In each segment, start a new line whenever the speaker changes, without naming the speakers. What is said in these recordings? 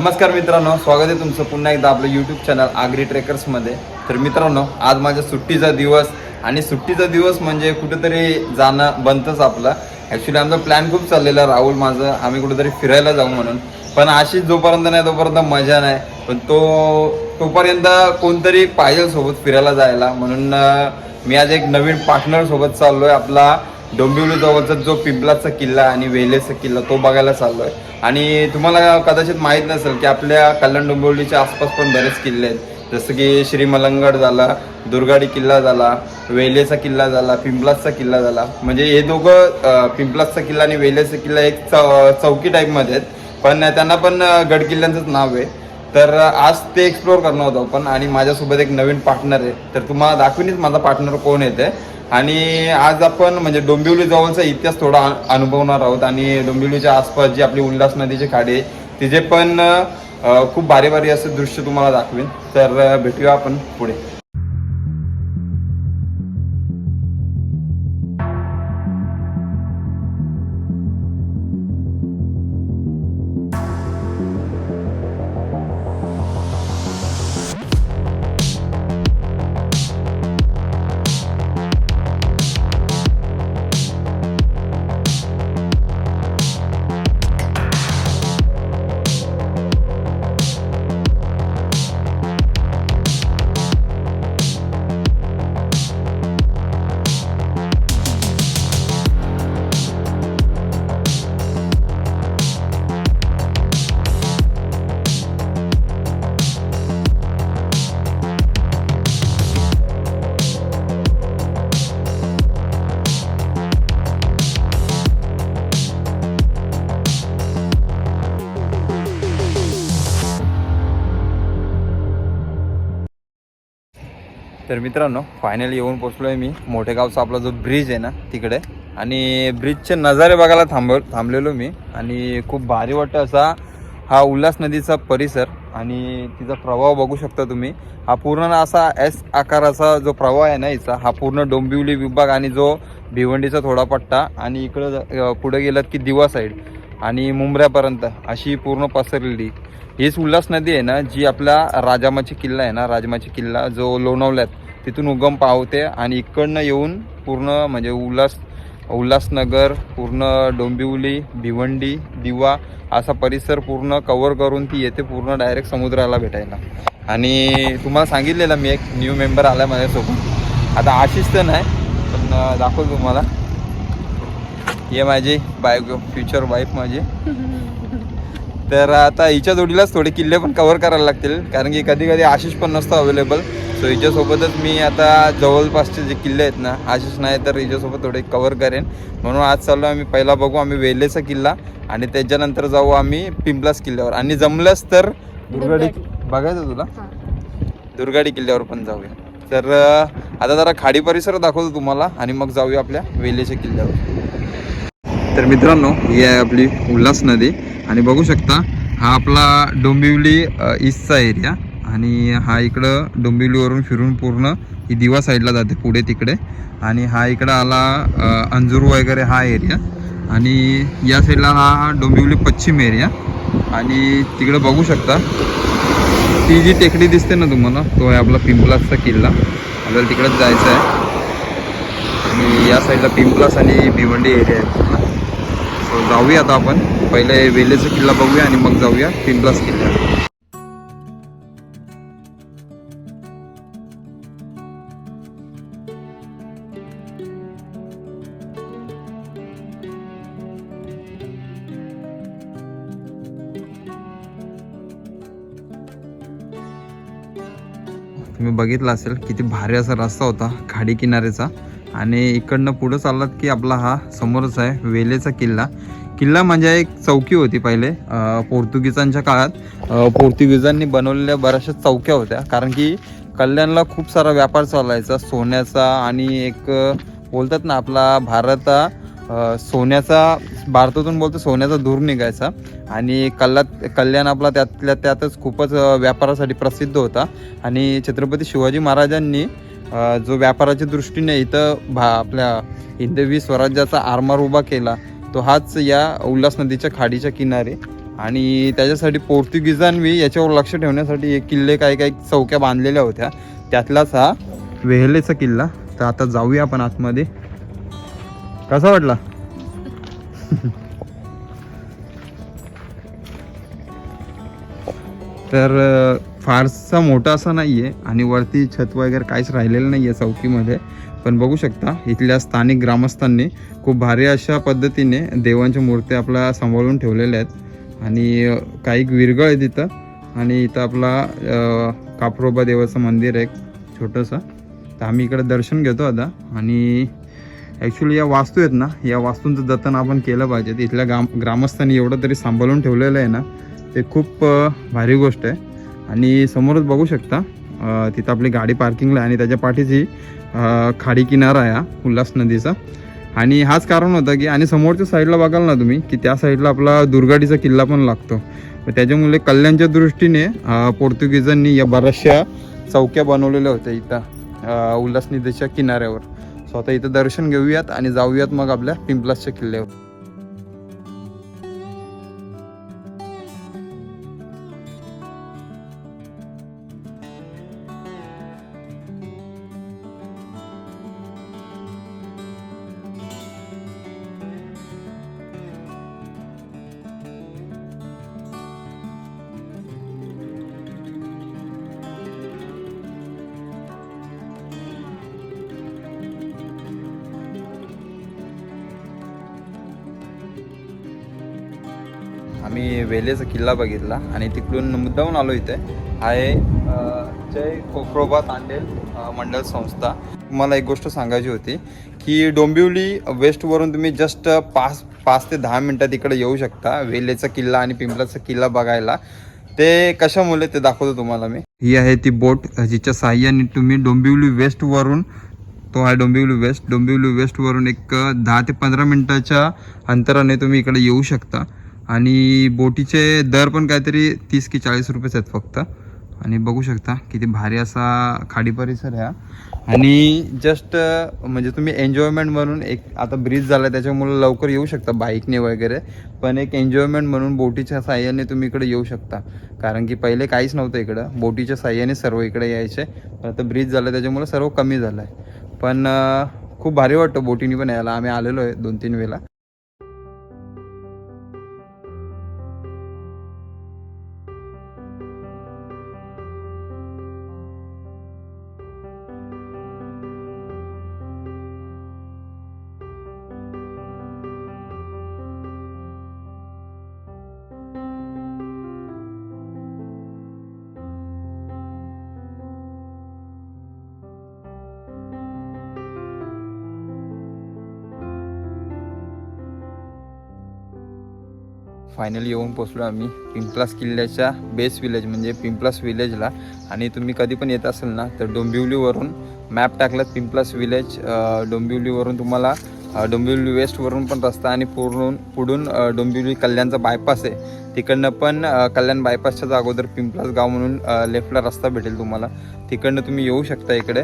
नमस्कार मित्रांनो स्वागत आहे तुमचं पुन्हा एकदा आपलं यूट्यूब चॅनल आगरी ट्रेकर्समध्ये तर मित्रांनो आज माझ्या सुट्टीचा दिवस आणि सुट्टीचा दिवस म्हणजे कुठेतरी जाणं बनतंच आपलं. ॲक्च्युली आमचा प्लॅन खूप चाललेला राहुल माझं आम्ही कुठेतरी फिरायला जाऊ म्हणून. पण अशीच जोपर्यंत नाही तोपर्यंत मजा नाही. पण तो तोपर्यंत कोणतरी पाहिजे सोबत फिरायला जायला. म्हणून मी आज एक नवीन पार्टनरसोबत चाललो आहे आपला डोंबिवली जवळचा जो पिंपलाचा किल्ला आणि वेलेचा किल्ला तो बघायला चाललोय. आणि तुम्हाला कदाचित माहीत नसेल की आपल्या कल्याण डोंबिवलीच्या आसपास पण बरेच किल्ले आहेत. जसं की श्री मलंगड झाला दुर्गाडी किल्ला झाला वेलेचा किल्ला झाला पिंपलासचा किल्ला झाला. म्हणजे हे दोघं पिंपलासचा किल्ला आणि वेलेचा किल्ला एक चौ चौकी टाईपमध्ये आहेत. पण त्यांना पण गड किल्ल्यांचंच नाव आहे. तर आज ते एक्सप्लोअर करणार होतो आपण. आणि माझ्यासोबत एक नवीन पार्टनर आहे. तर तुम्हाला दाखवीनच माझा पार्टनर कोण येते आणि आज आपण म्हणजे डोंबिवली जवळचा इतिहास थोडा अनुभवणार आहोत. आणि डोंबिवलीच्या आसपास जी आपली उल्हास नदीची खाडी आहे तिचे पण खूप भारी भारी असं दृश्य तुम्हाला दाखवेन. तर भेटूया आपण पुढे. तर मित्रांनो फायनली येऊन पोचलो आहे मी मोठेगावचा आपला जो ब्रिज आहे ना तिकडे. आणि ब्रिजचे नजारे बघायला थांब थांबलेलो मी. आणि खूप भारी वाटतं असा हा उल्हास नदीचा परिसर. आणि तिचा प्रवाह बघू शकता तुम्ही. हा पूर्ण असा एस आकाराचा जो प्रवाह आहे ना हिचा हा पूर्ण डोंबिवली विभाग आणि जो भिवंडीचा थोडा पट्टा आणि इकडं पुढे गेलात की दिवा साईड आणि मुंबऱ्यापर्यंत अशी पूर्ण पसरलेली. हीच उल्हास नदी आहे ना जी आपला राजामाची किल्ला आहे ना राजमाची किल्ला जो लोणावल्यात. तिथून उगम पावते आणि इकडनं येऊन पूर्ण म्हणजे उल्हास उल्हासनगर पूर्ण डोंबिवली भिवंडी दिवा असा परिसर पूर्ण कवर करून ती येते पूर्ण डायरेक्ट समुद्राला भेटायला. आणि तुम्हाला सांगितलेलं मी एक न्यू मेंबर आला आहे माझ्यासोबत. आता आशिष तर नाही पण दाखवतो तुम्हाला. हे माझी बायको फ्युचर वाईफ माझी. तर आता हिच्या जोडीलाच थोडे किल्ले पण कव्हर करायला लागतील कारण की कधी कधी आशिष पण नसतो अवेलेबल सो हिच्यासोबतच मी आता जवळपासचे जे किल्ले आहेत ना आशिष नाही तर हिच्यासोबत थोडे कव्हर करेन. म्हणून आज चाललो आम्ही पहिला बघू आम्ही वेलेचा किल्ला आणि त्याच्यानंतर जाऊ आम्ही पिंपलास किल्ल्यावर. आणि जमलंच तर दुर्गाडी बघायचं तुला? दुर्गाडी किल्ल्यावर पण जाऊया. तर आता जरा खाडी परिसर दाखवतो तुम्हाला आणि मग जाऊया आपल्या वेलेच्या किल्ल्यावर. तर मित्रांनो ही आहे आपली उल्हास नदी आणि बघू शकता हा आपला डोंबिवली ईस्टचा एरिया आणि हा इकडं डोंबिवलीवरून फिरून पूर्ण ही दिवा साईडला जाते पुढे तिकडे. आणि हा इकडं आला अंजूर वगैरे हा एरिया आणि या साईडला हा डोंबिवली पश्चिम एरिया आणि तिकडं बघू शकता ती जी टेकडी दिसते ना तुम्हाला तो आहे आपला पिंपलासचा किल्ला. आपल्याला तिकडंच जायचं आहे आणि या साईडला पिंपलास आणि भिवंडी एरिया आहे सो जाऊया आता आपण. पहिले वेलेचा किल्ला बघूया आणि मग जाऊया पिंपलास किल्ला तुम्ही बघितला असेल किती भारी असा रस्ता होता खाडी किनाऱ्याचा. आणि इकडनं पुढं चाललात की आपला हा समोरच आहे वेलेचा किल्ला. किल्ला म्हणजे एक चौकी होती पहिले पोर्तुगीजांच्या काळात. पोर्तुगीजांनी बनवलेल्या बऱ्याचशा चौक्या होत्या कारण की कल्याणला खूप सारा व्यापार चालायचा सोन्याचा आणि एक बोलतात ना आपला भारत सोन्याचा भारतातून बोलतो सोन्याचा धूर निघायचा. आणि कल्ला कल्याण आपला त्यातल्या त्यातच खूपच व्यापारासाठी प्रसिद्ध होता. आणि छत्रपती शिवाजी महाराजांनी जो व्यापाराच्या दृष्टीने इथं भा आपल्या हिंदवी स्वराज्याचा आरमार उभा केला तो हाच या उल्हास नदीच्या खाडीच्या किनारे. आणि त्याच्यासाठी पोर्तुगीजांनी याच्यावर लक्ष ठेवण्यासाठी एक किल्ले काही काही चौक्या बांधलेल्या होत्या. त्यातलाच हा वेहलेचा किल्ला. तर आता जाऊया आपण आतमध्ये. कसा वाटला? तर फारसा मोठा असा नाही आहे आणि वरती छत वगैरे काहीच राहिलेलं नाही आहे चौकीमध्ये. पण बघू शकता इथल्या स्थानिक ग्रामस्थांनी खूप भारी अशा पद्धतीने देवांच्या मूर्त्या आपल्या सांभाळून ठेवलेल्या आहेत. आणि काही विरगळ आहे तिथं आणि इथं आपला कापरोबा देवाचं मंदिर आहे एक छोटंसं. तर आम्ही इकडे दर्शन घेतो आता. आणि ॲक्च्युली या वास्तू आहेत ना या वास्तूंचं जतन आपण केलं पाहिजे. इथल्या ग्राम ग्रामस्थांनी एवढं तरी सांभाळून ठेवलेलं आहे ना ते खूप भारी गोष्ट आहे. आणि समोरच बघू शकता तिथं आपली गाडी पार्किंगला आहे आणि त्याच्या पाठीची खाडी किनारा आहे हा उल्हास नदीचा. आणि हाच कारण होतं की आणि समोरच्या साईडला बघाल ना तुम्ही की त्या साईडला आपला दुर्गाडीचा किल्ला पण लागतो. त्याच्यामुळे कल्याणच्या दृष्टीने पोर्तुगीजांनी या बऱ्याचशा चौक्या बनवलेल्या होत्या इथं उल्हास नदीच्या किनाऱ्यावर. सो आता इथं दर्शन घेऊयात आणि जाऊयात मग आपल्या पिंपलासच्या किल्ल्यावर. आम्ही वेलेचा किल्ला बघितला आणि तिकडून मुद्दाहून आलो इथे. आहे जय कोक्रोबा तांडेल मंडळ संस्था. मला एक गोष्ट सांगायची होती की डोंबिवली वेस्टवरून तुम्ही जस्ट पाच पाच ते दहा मिनटात इकडे येऊ शकता. वेलेचा किल्ला आणि पिंपलाचा किल्ला बघायला. ते कशामुळे ते दाखवतो तुम्हाला मी. ही आहे ती बोट जिच्या साह्याने तुम्ही डोंबिवली वेस्टवरून तो आहे डोंबिवली वेस्ट. डोंबिवली वेस्टवरून एक दहा ते पंधरा मिनटाच्या अंतराने तुम्ही इकडे येऊ शकता. आणि बोटीचे दर पण काहीतरी तीस की चाळीस रुपयेच आहेत फक्त. आणि बघू शकता किती भारी असा खाडी परिसर आहे आणि जस्ट म्हणजे तुम्ही एन्जॉयमेंट म्हणून एक आता ब्रिज झाला त्याच्यामुळे लवकर येऊ शकता बाईकने वगैरे. पण एक एन्जॉयमेंट म्हणून बोटीच्या साह्याने तुम्ही इकडे येऊ शकता. कारण की पहिले काहीच नव्हतं इकडं. बोटीच्या साह्याने सर्व इकडे यायचे. पण आता ब्रिज झालं त्याच्यामुळे सर्व कमी झालं आहे. पण खूप भारी वाटतं बोटीने पण यायला. आम्ही आलेलो आहे दोन तीन वेळा फायनली येऊन पोचलो आम्ही पिंपलास किल्ल्याच्या बेस विलेज म्हणजे पिंपलास विलेजला आणि तुम्ही कधी पण येत असेल ना तर डोंबिवलीवरून मॅप टाकलात पिंपलास विलेज डोंबिवलीवरून तुम्हाला डोंबिवली वेस्टवरून पण रस्ता आणि पूर्ण पुढून डोंबिवली कल्याणचा बायपास आहे. तिकडनं पण कल्याण बायपासच्याच अगोदर पिंपलास गाव म्हणून लेफ्टला रस्ता भेटेल तुम्हाला. तिकडनं तुम्ही येऊ शकता इकडे.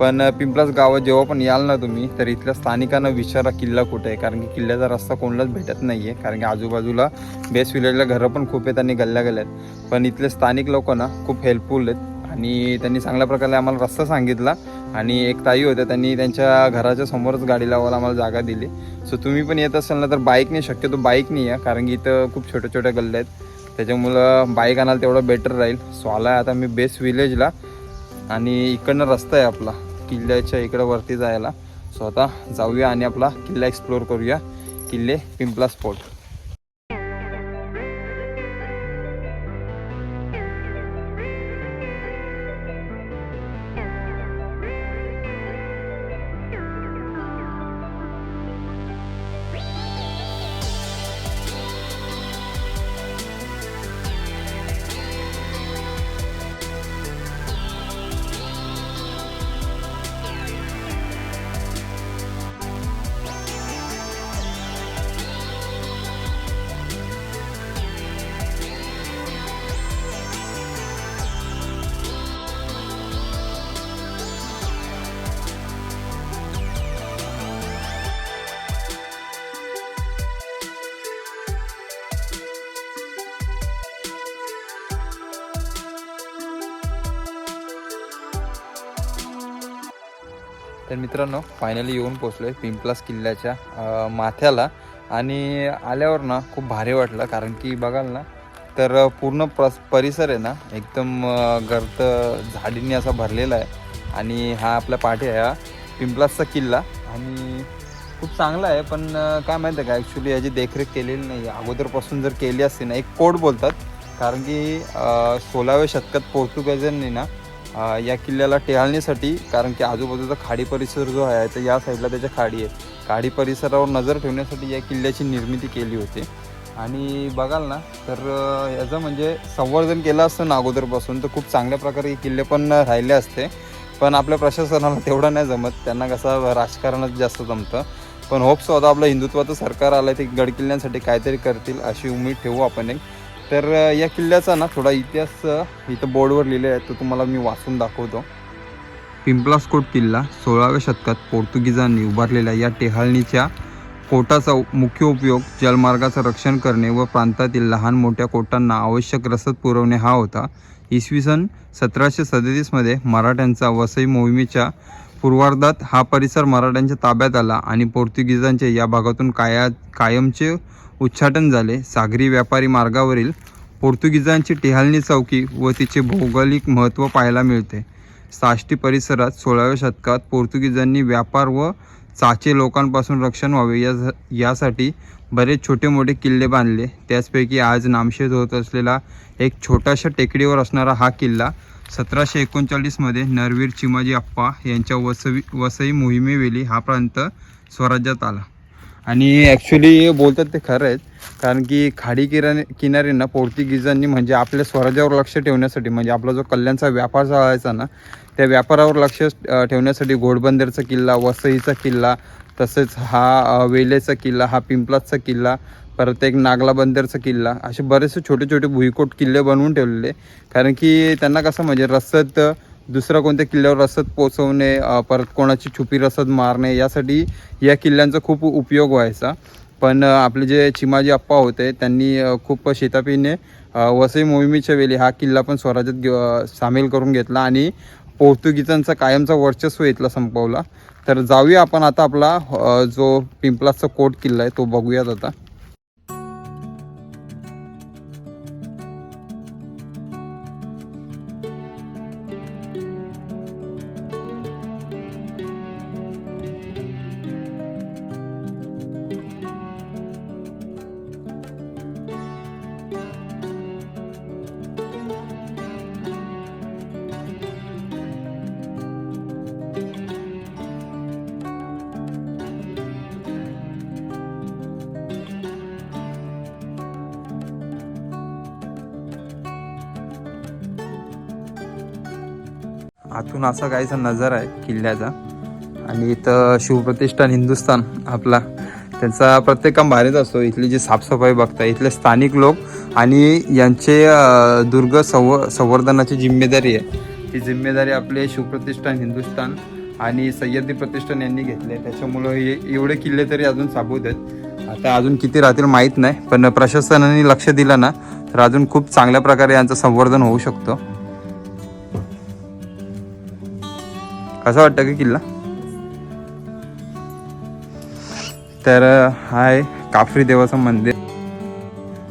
पण पिंपळास गावात जेव्हा पण याल ना तुम्ही तर इथल्या स्थानिकांना विचारा किल्ला कुठे आहे. कारण की किल्ल्याचा रस्ता कोणालाच भेटत नाही आहे कारण की आजूबाजूला बेस विलेजला घरं पण खूप आहेत आणि गल्ल्या गल्ल्या आहेत. पण इथले स्थानिक लोक ना खूप हेल्पफुल आहेत. आणि त्यांनी चांगल्या प्रकारे आम्हाला रस्ता सांगितला. आणि एक ताई होत्या त्यांनी त्यांच्या घराच्या समोरच गाडी लावायला आम्हाला जागा दिली. सो तुम्ही पण येत असाल ना तर बाईकने शक्यतो बाईकने या कारण की इथं खूप छोट्या छोट्या गल्ल्या आहेत. त्याच्यामुळं बाईक आणाल तेवढं बेटर राहील. सो आला आहे आता मी बेस विलेजला आणि इकडनं रस्ता आहे आपला. किल्ल्याच्या इकडं वरती जायला. सो आता जाऊया आणि आपला किल्ला एक्सप्लोअर करूया. किल्ले पिंपला स्पॉट तर मित्रांनो फायनली येऊन पोचलो आहे पिंपलास किल्ल्याच्या माथ्याला. आणि आल्यावर ना खूप भारी वाटलं कारण की बघाल ना तर पूर्ण प्रस परिसर आहे ना एकदम गर्द झाडींनी असा भरलेला आहे. आणि हा आपल्या पाठी आहे हा पिंपलासचा किल्ला. आणि खूप चांगला आहे पण काय माहिती आहे का ॲक्च्युली याची देखरेख केलेली नाही अगोदरपासून जर केली असती ना एक कोड बोलतात. कारण की सोळाव्या शतकात पोर्तुगेजांनी ना या किल्ल्याला टेहाळणीसाठी कारण की आजूबाजूचा खाडी परिसर जो आहे तर या साईडला त्याच्या खाडी आहे. खाडी परिसरावर नजर ठेवण्यासाठी या किल्ल्याची निर्मिती केली होती. आणि बघाल ना तर याचं म्हणजे संवर्धन केलं असतं ना अगोदरपासून तर खूप चांगल्या प्रकारे किल्ले पण राहिले असते. पण आपल्या प्रशासनाला तेवढं नाही जमत त्यांना कसं राजकारणच जास्त जमतं. पण होप्सो आता आपलं हिंदुत्वाचं सरकार आलं ते गडकिल्ल्यांसाठी काहीतरी करतील अशी उमेद ठेवू आपण एक. तर या किल्ल्याचा ना थोडा इतिहास इथं बोर्डवर लिहिले आहे तो तुम्हाला मी वाचून दाखवतो. पिंपलासकोट किल्ला सोळाव्या शतकात पोर्तुगीजांनी उभारलेल्या या टेहाळणीच्या कोटाचा मुख्य उपयोग जलमार्गाचं रक्षण करणे व प्रांतातील लहान मोठ्या कोटांना आवश्यक रसद पुरवणे हा होता. इसवी सन सतराशे सदतीसमध्ये मराठ्यांचा वसई मोहिमेच्या पूर्वार्धात हा परिसर मराठ्यांच्या ताब्यात आला आणि पोर्तुगीजांचे या भागातून काया कायमचे उच्चाटन झाले. सागरी व्यापारी मार्गावरील पोर्तुगीजांची टेहाळणी चौकी व तिचे भौगोलिक महत्त्व पाहायला मिळते. साष्टी परिसरात सोळाव्या शतकात पोर्तुगीजांनी व्यापार व चाचे लोकांपासून रक्षण व्हावे या यासाठी बरेच छोटे मोठे किल्ले बांधले. त्याचपैकी आज नामशेष होत असलेला एक छोट्याशा टेकडीवर असणारा हा किल्ला सतराशे एकोणचाळीसमध्ये नरवीर चिमाजी अप्पा यांच्या वसवी वसई मोहिमेवेली हा प्रांत स्वराज्यात आला. आणि ॲक्च्युली बोलतात ते खरं आहेत. कारण की खाडी किराने किनारी ना पोर्तुगीजांनी म्हणजे आपल्या स्वराज्यावर लक्ष ठेवण्यासाठी म्हणजे आपला जो कल्याणचा व्यापार चालायचा ना त्या व्यापारावर लक्ष ठेवण्यासाठी घोडबंदरचा किल्ला वसईचा किल्ला तसेच हा वेलेचा किल्ला हा पिंपलाचा किल्ला परत एक नागला बंदरचा किल्ला असे बरेचसे छोटे छोटे भुईकोट किल्ले बनवून ठेवलेले. कारण की त्यांना कसं म्हणजे रसद दुसरा कोणत्या किल्ल्यावर रसद पोचवणे परत कोणाची छुपी रसद मारणे यासाठी या किल्ल्यांचा खूप उपयोग व्हायचा. पण आपले जे चिमाजी अप्पा होते त्यांनी खूप शेतापीने वसई मोहिमेच्या वेळी हा किल्ला पण स्वराज्यात सामील करून घेतला आणि पोर्तुगीजांचा कायमचा वर्चस्व इथला संपवला. तर जाऊया आपण आता आपला जो पिंपलाचा कोट किल्ला आहे तो बघूयात आता. आतून असा काहीसा नजारा आहे किल्ल्याचा. आणि इथं शिवप्रतिष्ठान हिंदुस्थान आपला. त्यांचा प्रत्येक काम भारीच असतो. इथली जी साफसफाई बघता इथले स्थानिक लोक आणि यांचे दुर्ग संव संवर्धनाची जिम्मेदारी आहे. ही जिम्मेदारी आपले शिवप्रतिष्ठान हिंदुस्थान आणि सह्याद्री प्रतिष्ठान यांनी घेतले त्याच्यामुळं हे एवढे किल्ले तरी अजून साबूत आहेत. आता अजून किती राहतील माहीत नाही पण प्रशासनाने लक्ष दिलं ना तर अजून खूप चांगल्या प्रकारे यांचं संवर्धन होऊ शकतं. कसा वाटतं का किल्ला? तर हा आहे काफरी देवाचं मंदिर.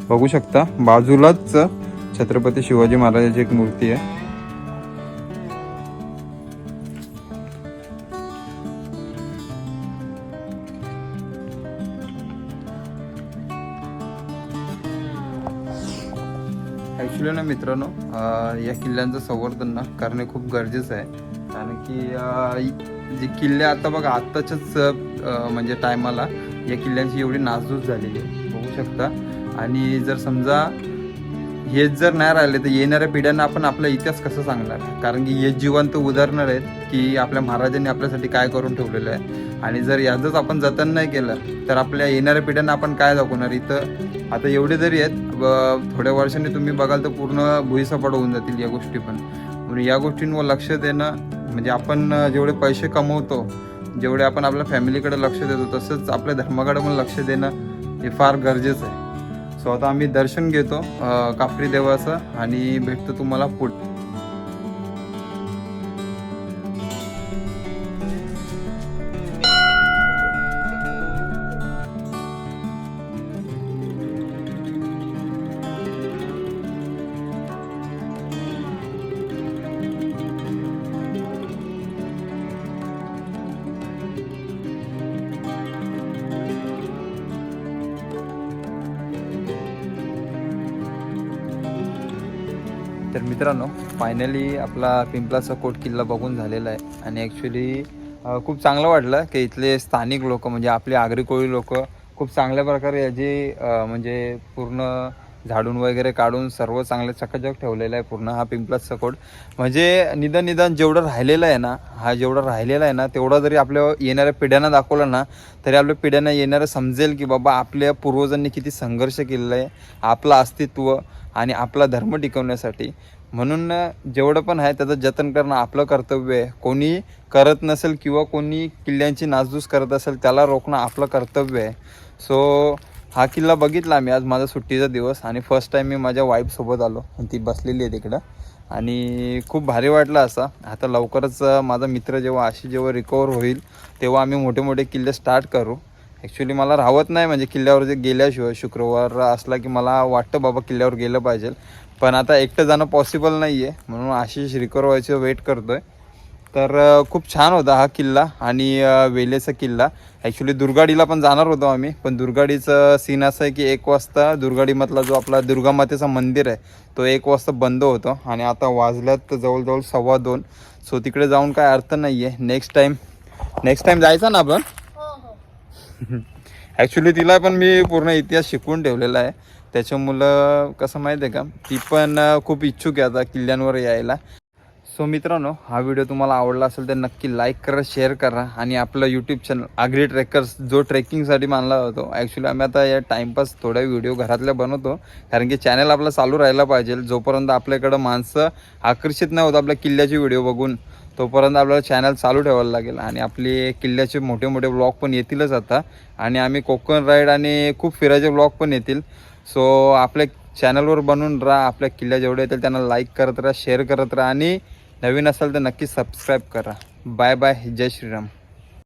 बघू शकता बाजूलाच छत्रपती शिवाजी महाराजाची एक मूर्ती आहे. ॲक्च्युली ना मित्रांनो या किल्ल्यांचं संवर्धन ना करणे खूप गरजेचं आहे. कारण की जे किल्ले आता बघा आत्ताच्याच म्हणजे टायमाला या किल्ल्यांची एवढी नासधूस झालेली आहे बघू शकता. आणि जर समजा हेच जर नाही राहिले तर येणाऱ्या पिढ्यांना आपण आपला इतिहास कसं सांगणार? कारण की हे जिवंत उदाहरणं आहेत की आपल्या महाराजांनी आपल्यासाठी काय करून ठेवलेलं आहे. आणि जर याचंच आपण जतन नाही केलं तर आपल्या येणाऱ्या पिढ्यांना आपण काय दाखवणार? इथं आता एवढे जरी आहेत थोड्या वर्षांनी तुम्ही बघाल तर पूर्ण भुईसपाट होऊन जातील या गोष्टी पण. म्हणून या गोष्टींवर लक्ष देणं म्हणजे आपण जेवढे पैसे कमवतो जेवढे आपण आपल्या फॅमिलीकडे लक्ष देतो तसंच आपल्या धर्माकडे पण लक्ष देणं हे फार गरजेचं आहे. सो आता आम्ही दर्शन घेतो काफरी देवाचं आणि भेटतो तुम्हाला पुढे. मित्रांनो फायनली आपला पिंपलाचा कोट किल्ला बघून झालेला आहे. आणि ॲक्च्युली खूप चांगलं वाटलं की इथले स्थानिक लोक म्हणजे आपले आगरी कोळी लोक खूप चांगल्या प्रकारे याची म्हणजे पूर्ण झाडून वगैरे काढून सर्व चांगले चकाचक ठेवलेलं आहे पूर्ण हा पिंपलाचा कोट. म्हणजे निदान निदान जेवढं राहिलेलं आहे ना हा जेवढा राहिलेला आहे ना तेवढा जरी आपल्या येणाऱ्या पिढ्यांना दाखवलं ना तरी आपल्या पिढ्यांना येणारं समजेल की बाबा आपल्या पूर्वजांनी किती संघर्ष केलेला आहे आपलं अस्तित्व आणि आपला धर्म टिकवण्यासाठी. म्हणून जेवढं पण आहे त्याचं जतन करणं आपलं कर्तव्य आहे. कोणी करत नसेल किंवा कोणी किल्ल्यांची नासधूस करत असेल त्याला रोखणं आपलं कर्तव्य आहे. सो हा किल्ला बघितला मी आज माझा सुट्टीचा दिवस आणि फर्स्ट टाईम मी माझ्या वाईफसोबत आलो. आणि ती बसलेली आहे तिकडं. आणि खूप भारी वाटलं असा. आता लवकरच माझा मित्र जेव्हा अशी जेव्हा रिकवर होईल तेव्हा आम्ही मोठे मोठे किल्ले स्टार्ट करू. ॲक्च्युली मला राहत नाही म्हणजे किल्ल्यावर जे गेल्याशिवाय शुक्रवार असला की मला वाटतं बाबा किल्ल्यावर गेलं पाहिजे. पण आता एकटं जाणं पॉसिबल नाही आहे म्हणून आशिष रिकवर व्हायचं वेट करतो आहे तर खूप छान होता हा किल्ला आणि वेलेचा किल्ला. ॲक्च्युली दुर्गाडीला पण जाणार होतो आम्ही. पण दुर्गाडीचं सीन असं आहे की एक वाजता दुर्गाडीमधला जो आपला दुर्गामातेचं मंदिर आहे तो एक वाजता बंद होतो. आणि आता वाजल्यात जवळजवळ सव्वा दोन. सो तिकडे जाऊन काय अर्थ नाही आहे नेक्स्ट टाईम नेक्स्ट टाईम जायचा ना आपण? ॲक्च्युली तिला पण मी पूर्ण इतिहास शिकवून ठेवलेला आहे. त्याच्यामुळं कसं माहिती आहे का? ती पण खूप इच्छुक आहे आता किल्ल्यांवर यायला. सो मित्रांनो हा व्हिडिओ तुम्हाला आवडला असेल तर नक्की लाईक करा शेअर करा आणि आपलं यूट्यूब चॅनल आगरी ट्रेकर्स जो ट्रेकिंगसाठी मानला जातो. ॲक्च्युली आम्ही आता या टाईमपास थोड्या व्हिडिओ घरातल्या बनवतो. कारण की चॅनल आपला चालू राहिला पाहिजे. जोपर्यंत आपल्याकडं माणसं आकर्षित नाही होत आपल्या किल्ल्याची व्हिडिओ बघून. तोपर्यंत आपल्याला चॅनल चालू ठेवायला लागेल. आणि आपले किल्ल्याचे मोठे मोठे ब्लॉग पण येतीलच आता. आणि आम्ही कोकण राईड आणि खूप फिरायचे ब्लॉग पण येतील. सो आपल्या चॅनलवर बनून राहा. आपल्या किल्ल्या जेवढे येतील त्यांना लाईक करत राहा शेअर करत राहा. आणि नवीन असाल तर नक्की सबस्क्राईब करा. Bye bye Jai Shriram.